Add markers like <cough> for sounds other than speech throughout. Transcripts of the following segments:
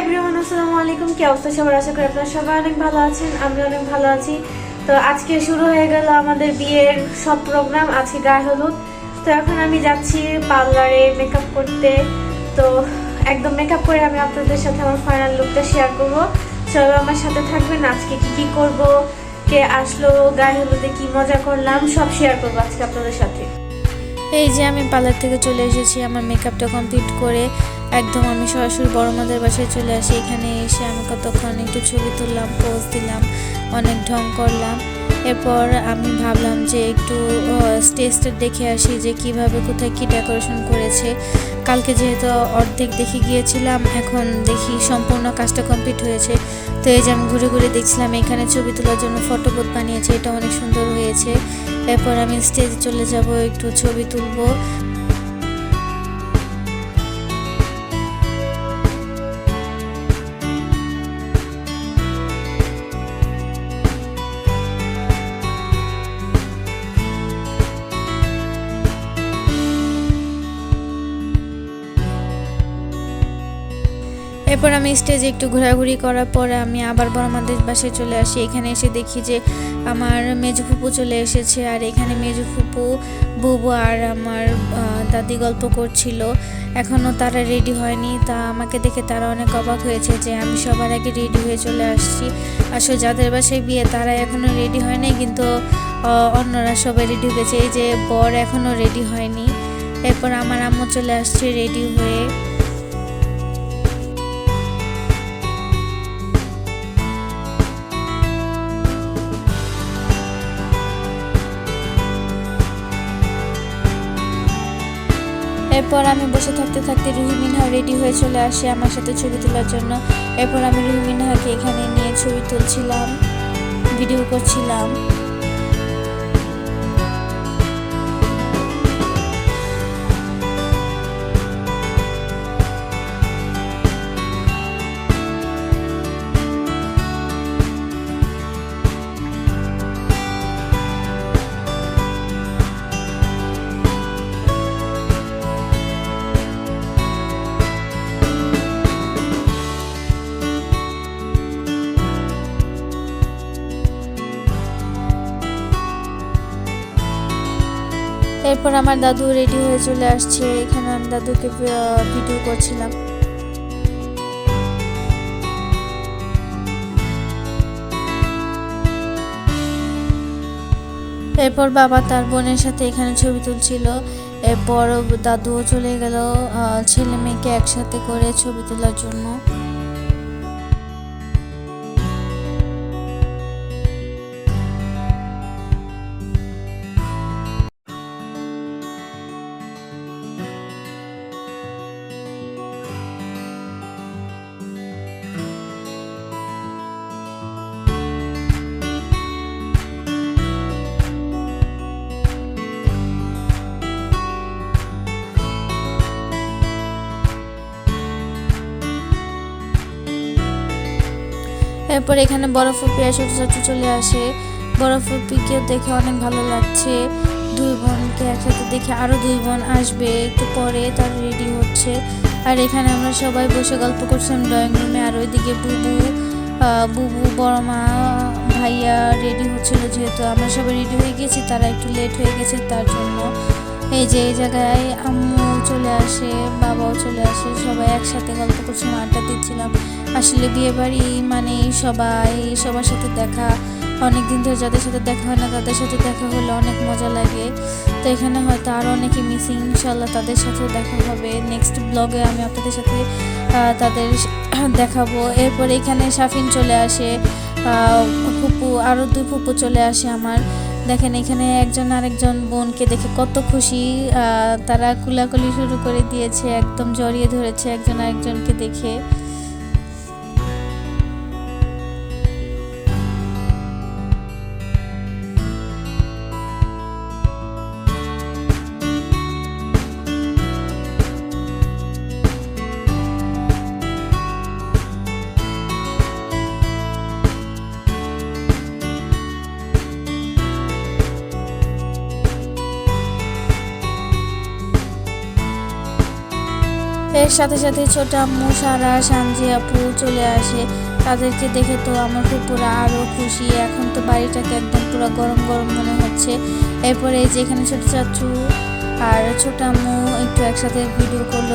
Everyone, আসসালামু আলাইকুম। কি অবস্থা সবার? আশা করি আপনারা সবাই অনেক ভালো আছেন আমি অনেক ভালো আছি। তো আজকে শুরু হয়ে গেল আমাদের বিয়ের সব প্রোগ্রাম আজকে গায়ে হলুদ। তো এখন আমি যাচ্ছি পার্লারে মেকআপ করতে। তো একদম মেকআপ করে আমি আপনাদের সাথে আমার ফাইনাল লুকটা শেয়ার করব। সবাই আমার সাথে থাকবেন, আজকে কি কি করব, কে আসলো, গায়ে হলুদে কি মজা করলাম, সব শেয়ার করব আজকে আপনাদের সাথে। এই যে আমি পার্লার থেকে চলে এসেছি, আমার মেকআপটা কমপ্লিট করে একদম আমি সরাসরি বড় মাদের বাসায় চলে আসি। এখানে এসে আমি কতক্ষণ একটু ছবি তুললাম পোজ দিলাম, অনেক ঢং করলাম। এরপর আমি ভাবলাম যে একটু স্টেজটা দেখে আসি যে কীভাবে, কোথায় কি ডেকোরেশন করেছে। কালকে যেহেতু অর্ধেক দেখে গিয়েছিলাম, এখন দেখি সম্পূর্ণ কাজটা কমপ্লিট হয়েছে। তো এই যে আমি ঘুরে ঘুরে দেখছিলাম, এখানে ছবি তোলার জন্য ফটো বোধ বানিয়েছে, এটা অনেক সুন্দর হয়েছে। এরপর আমি স্টেজে চলে যাব, একটু ছবি তুলবো। এরপর আমি স্টেজে একটু ঘোরাঘুরি করার পর আমি আবার বড় আমাদের বাসায় চলে আসি। এখানে এসে দেখি যে আমার মেজু ফুপু চলে এসেছে আর এখানে মেজু ফুপু, বুবু আর আমার দাদি গল্প করছিল। এখনও তারা রেডি হয়নি, তা আমাকে দেখে তারা অনেক অবাক হয়েছে যে আমি সবার আগে রেডি হয়ে চলে আসছি। আসলে যাদের বাসায় বিয়ে তারা এখনও রেডি হয় নাই কিন্তু অন্যরা সবাই রেডি হয়েছে এই যে বর এখনও রেডি হয়নি। এরপর আমার আম্মু চলে আসছে রেডি হয়ে। এরপর আমি বসে থাকতে থাকতে রুহি মিনহা রেডি হয়ে চলে আসে আমার সাথে ছবি তোলার জন্য। এরপর আমি রুহি মিনহাকে এখানে নিয়ে ছবি তুলছিলাম, ভিডিও করছিলাম। এরপর আমার দাদু রেডি হয়ে চলে আসছে। এখানে আমি দাদুকে ভিডিও করছিলাম। এরপর বাবা তার বোনের সাথে এখানে ছবি তুলছিল। এরপর দাদুও চলে গেল ছেলে মেয়েকে একসাথে করে ছবি তোলার জন্য। এরপর এখানে বড় ফুপি আর ছোট ছোট চলে আসে। বড় ফুপিকেও দেখে অনেক ভালো লাগছে। দুই বোনকে একসাথে দেখে আরও দুই বোন আসবে। একটু পরে তার রেডি হচ্ছে। আর এখানে আমরা সবাই বসে গল্প করছিলাম ড্রয়িং রুমে আর ওইদিকে বুবু বুবু, বড় মা, ভাইয়া রেডি হচ্ছিল যেহেতু আমরা সবাই রেডি হয়ে গেছি, তারা একটু লেট হয়ে গেছে তার জন্য। এই যে, এই জায়গায় চলে আসে, বাবাও চলে আসে, সবাই একসাথে গল্প করছিলাম আড্ডা দিচ্ছিলাম। আসলে বিয়ে বাড়ি মানে সবাই, সবার সাথে দেখা। অনেক দিন ধরে যাদের সাথে দেখা হয় না, তাদের সাথে দেখা হলে অনেক মজা লাগে। তো এখানে হয়তো আরও অনেকে মিসিং ইনশাল্লাহ তাদের সাথেও দেখা হবে। নেক্সট ব্লগে আমি আপনাদের সাথে তাদের <clears throat> দেখাবো। এরপরে এখানে সাফিন চলে আসে ফুপু আরও দুই ফুপু চলে আসে আমার। দেখেন, এখানে একজন আরেকজন বোনকে দেখে কত খুশি। তারা কুলাকুলি শুরু করে দিয়েছে, একদম জড়িয়ে ধরেছে একজন আরেকজনকে দেখে। সাথে সাথে ছোট আম্মু সারা সানজি আপু চলে আসে। তাদেরকে দেখে তো আমার পুরো আরও খুশি। এখন তো বাড়িটাকে একদম পুরো গরম গরম মনে হচ্ছে। এরপরে এই যে এখানে ছোট চাচু আর ছোট আম্মু একটু একসাথে ভিডিও করল।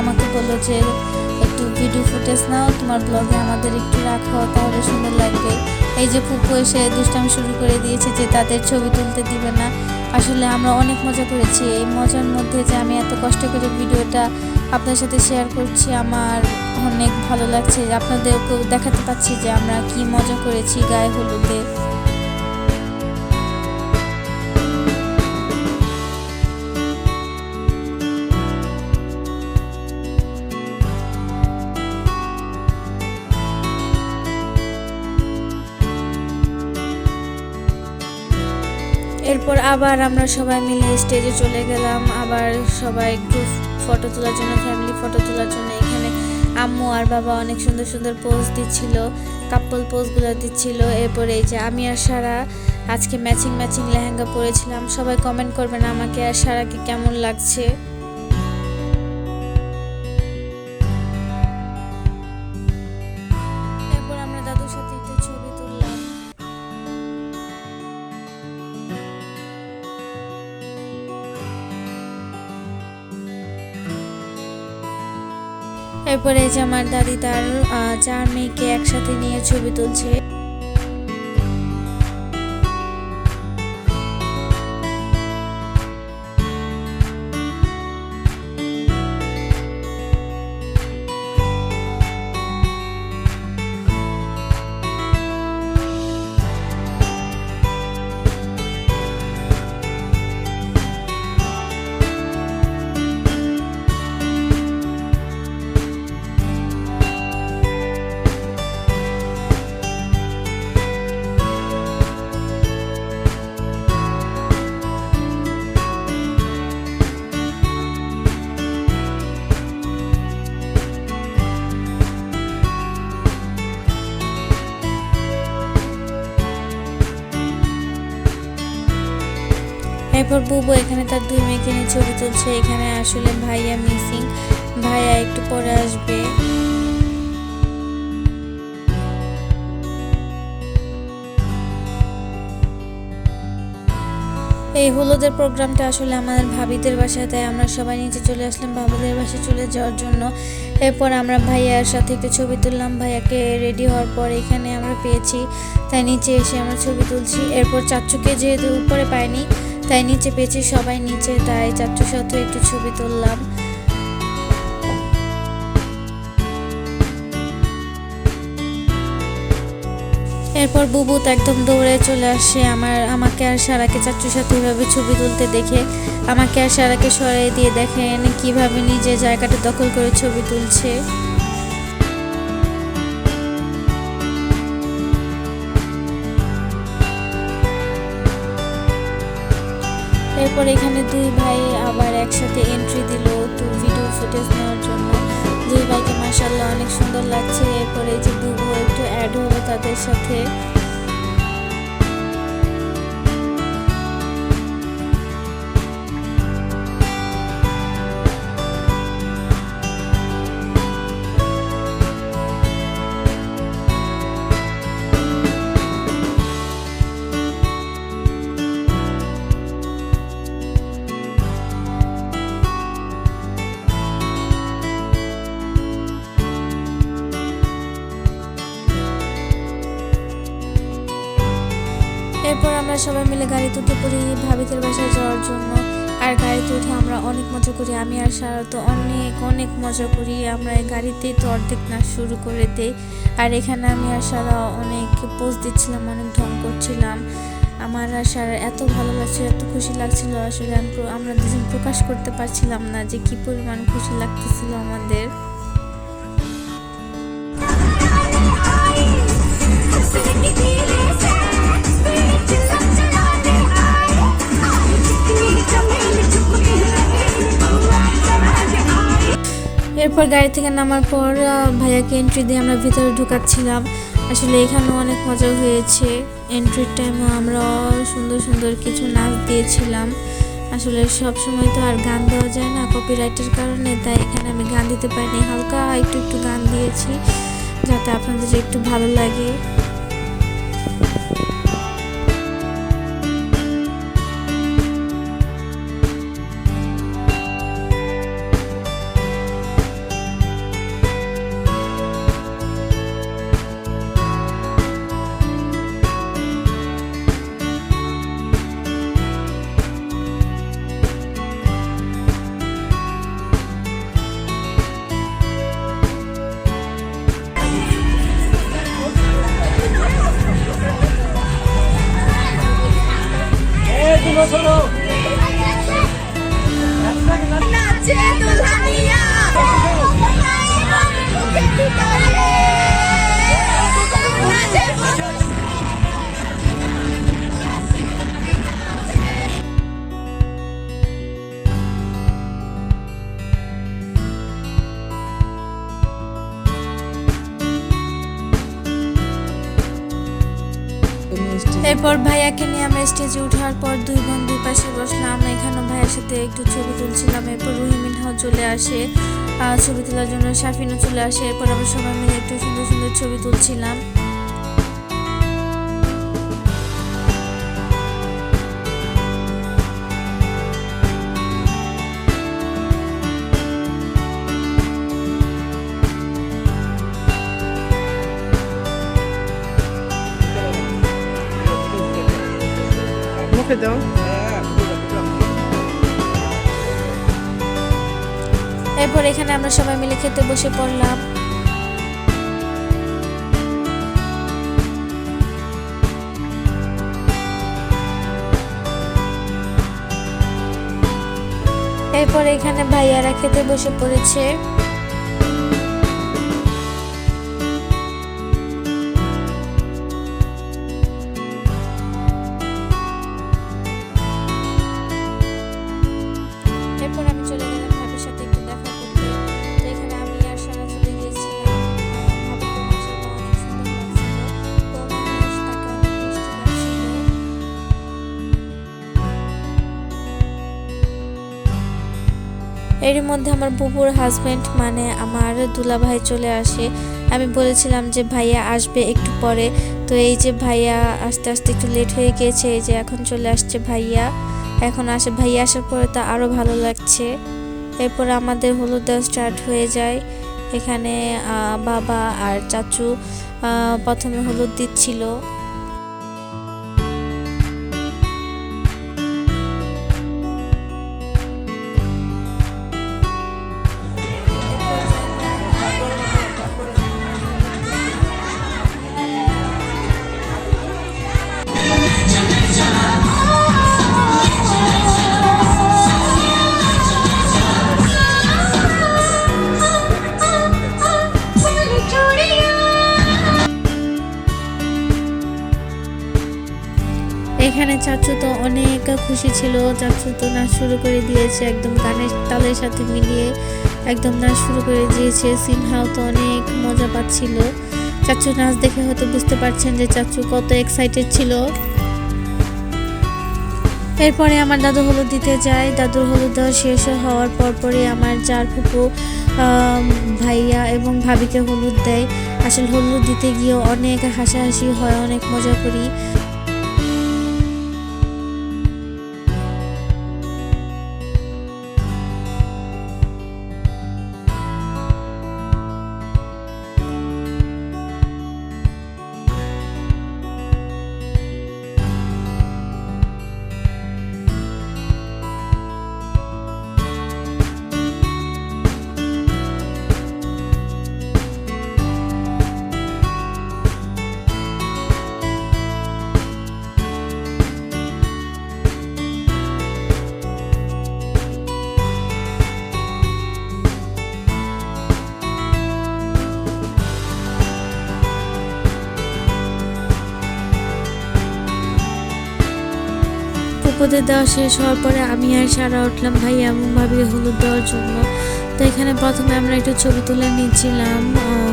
আমাকে বলল যে, একটু ভিডিও ফুটেজ নাও, তোমার ব্লগে আমাদের একটু রাখো, তাহলে সুন্দর লাগবে। এই যে ফুপু এসে দুষ্টামি শুরু করে দিয়েছে যে তাদের ছবি তুলতে দিবে না। আসলে আমরা অনেক মজা করেছি। এই মজার মধ্যে যে আমি এত কষ্ট করে ভিডিওটা আপনার সাথে শেয়ার করছি, আমার অনেক ভালো লাগছে। আপনাদেরকেও দেখাতে পাচ্ছি যে আমরা কি মজা করেছি গায়ে হলুদে। এরপর আবার আমরা সবাই মিলে স্টেজে চলে গেলাম। আবার সবাই একটু ফটো তোলার জন্য ফ্যামিলি ফটো তোলার জন্য। এখানে আম্মু আর বাবা অনেক সুন্দর সুন্দর পোজ দিচ্ছিল কাপল পোজগুলো দিচ্ছিল। এরপরে এই যে আমি আর সারা আজকে ম্যাচিং ম্যাচিং লেহেঙ্গা পরেছিলাম। সবাই কমেন্ট করবেন আমাকে আর সারাকে কেমন লাগছে। এরপরে যে আমার দাদি। তার চার মেয়েকে একসাথে নিয়ে ছবি তুলছে। এরপর বুবু এখানে তার দুই মেয়েকে নিয়ে ছবি তুলছে। এখানে আসলে ভাইয়া মিসিং ভাইয়া একটু পরে আসবে। এই হলুদের প্রোগ্রামটা আসলে আমাদের ভাবিদের বাসায়, তাই আমরা সবাই নিচে চলে আসলাম ভাবিদের বাসায় চলে যাওয়ার জন্য। এরপর আমরা ভাইয়ার সাথে একটু ছবি তুললাম। ভাইয়াকে রেডি হওয়ার পর এখানে আমরা পেয়েছি। তাই নিচে এসে আমরা ছবি তুলছি। এরপর চাচুকে যেহেতু উপরে পাইনি তাই নিচে পেয়েছি সবাই নিচে, তাই চাচুর সাথে একটু ছবি তুললাম। এরপর বুবু তো একদম দৌড়ে চলে আসে, আমার, আমাকে আর সারাকে চাচুর সাথে এভাবে ছবি তুলতে দেখে, আমাকে আর সারাকে সরাই দিয়ে দেখেন কীভাবে নিজের জায়গাটা দখল করে ছবি তুলছে। এরপর এখানে দুই ভাই আবার একসাথে এন্ট্রি দিল তো ভিডিও ফুটেজ নেওয়ার জন্য। দুই ভাইকে মাসাল্লাহ অনেক সুন্দর লাগছে। এরপরে যে বুবু একটু অ্যাড হলো তাদের সাথে। মিলে গাড়িতে উঠে পড়ি ভাবিতের বাসায় যাওয়ার জন্য। আর গাড়িতে উঠে আমরা অনেক মজা করি, আমি আর সারা তো অনেক অনেক মজা করি। আমরা গাড়িতেই তো অর্ধেক নাচ শুরু করে দেই। আর এখানে আমি আর সারা অনেক পোজ দিচ্ছিলাম, অনেক ঢং করছিলাম। আমার আর সারা এত ভালো লাগছিল এত খুশি লাগছিল। আসলে আমি আমরা দুজন প্রকাশ করতে পারছিলাম না যে কি পরিমাণ খুশি লাগতেছিল আমাদের। এরপর গাড়ি থেকে নামার পর ভাইয়াকে এন্ট্রি দিয়ে আমরা ভিতরে ঢুকাচ্ছিলাম। আসলে এখানেও অনেক মজা হয়েছে। এন্ট্রির টাইমও আমরা সুন্দর সুন্দর কিছু নাচ দিয়েছিলাম। আসলে সব সময় তো আর গান দেওয়া যায় না কপিরাইটের কারণে, তাই এখানে আমি গান দিতে পারিনি। হালকা একটু একটু গান দিয়েছি, যাতে আপনাদের একটু ভালো লাগে। সাথে একটু ছবি তুলছিলাম, এরপর রুহি মিনহাও চলে আসে ছবি তোলার জন্য সাফিনও চলে আসে, এরপর আমরা সবাই মিলে একটু সুন্দর সুন্দর ছবি তুলছিলাম। মুখে দাও। এরপর এখানে আমরা সবাই মিলে খেতে বসে পড়লাম। এরপর এখানে ভাইয়ারা খেতে বসে পড়েছে। এরই মধ্যে আমার বুবুর হাজবেন্ড মানে আমার দুলাভাই চলে আসে। আমি বলেছিলাম যে, ভাইয়া আসবে একটু পরে। তো এই যে ভাইয়া আস্তে আস্তে একটু লেট হয়ে গিয়েছে, এই যে এখন চলে আসছে ভাইয়া। এখন আসে, ভাইয়া আসার পরে তো আরও ভালো লাগছে। এরপর আমাদের হলুদ দেওয়া স্টার্ট হয়ে যায়। এখানে বাবা আর চাচু প্রথমে হলুদ দিচ্ছিল। চাচু তো অনেক খুশি ছিল। চাচু তো নাচ শুরু করে দিয়েছে, একদম গানের তালের সাথে মিলিয়ে একদম নাচ শুরু করে দিয়েছে। সিনহাও তো অনেক মজা পাচ্ছিল। চাচু নাচ দেখে হয়তো বুঝতে পারছেন যে চাচু কত এক্সাইটেড ছিল। এরপরে আমার দাদু হলুদ দিতে যায়। দাদুর হলুদ দেওয়া শেষ হওয়ার পর পরে আমার চার ফুপু ভাইয়া এবং ভাবিকে হলুদ দেয়। আসলে হলুদ দিতে গিয়ে অনেক হাসাহাসি হয়, অনেক মজা করি। ফুপুদের দেওয়া শেষ হওয়ার পরে আমি আর সারা উঠলাম ভাই এমনভাবে হলুদ দেওয়ার জন্য। তো এখানে প্রথমে আমরা একটু ছবি তুলে নিয়েছিলাম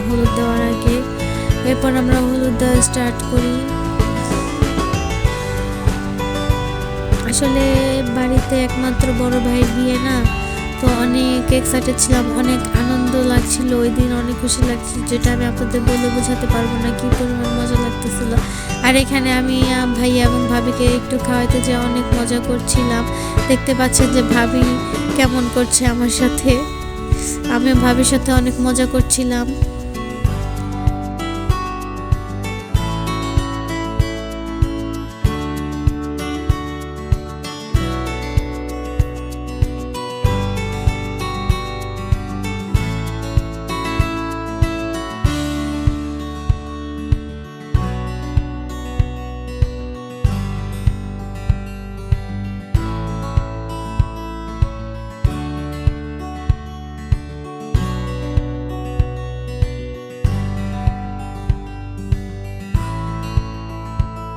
হলুদ দেওয়ার আগে। এরপর আমরা হলুদ দেওয়া স্টার্ট করি। আসলে বাড়িতে একমাত্র বড় ভাই বিয়ে না? তো অনেক এক্সাইটেড ছিলাম, অনেক আনন্দ লাগছিল, ওই দিন অনেক খুশি লাগছিল, যেটা আমি আপনাদের বলে বোঝাতে পারব না কি পরিমাণ মজা লাগতেছিল। আর এখানে আমি ভাই ভাইয়া এবং ভাবিকে একটু খাওয়াইতে যে অনেক মজা করছিলাম। দেখতে পাচ্ছেন যে ভাবি কেমন করছে আমার সাথে। আমি ভাবির সাথে অনেক মজা করছিলাম।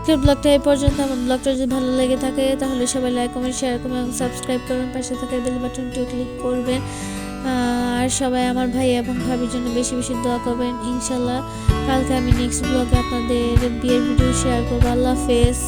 আজকের ব্লগটা এই পর্যন্ত। আমার ব্লগটা যদি ভালো লেগে থাকে, তাহলে সবাই লাইক কমেন্ট শেয়ার করবেন এবং সাবস্ক্রাইব করবেন। পাশে থাকা বেল বাটনটিও ক্লিক করবেন। আর সবাই আমার ভাই এবং ভাবির জন্য বেশি বেশি দোয়া করবেন। ইনশাল্লাহ কালকে আমি নেক্সট ব্লগে আপনাদের বিয়ের ভিডিও শেয়ার করব। আল্লাহ হাফেজ।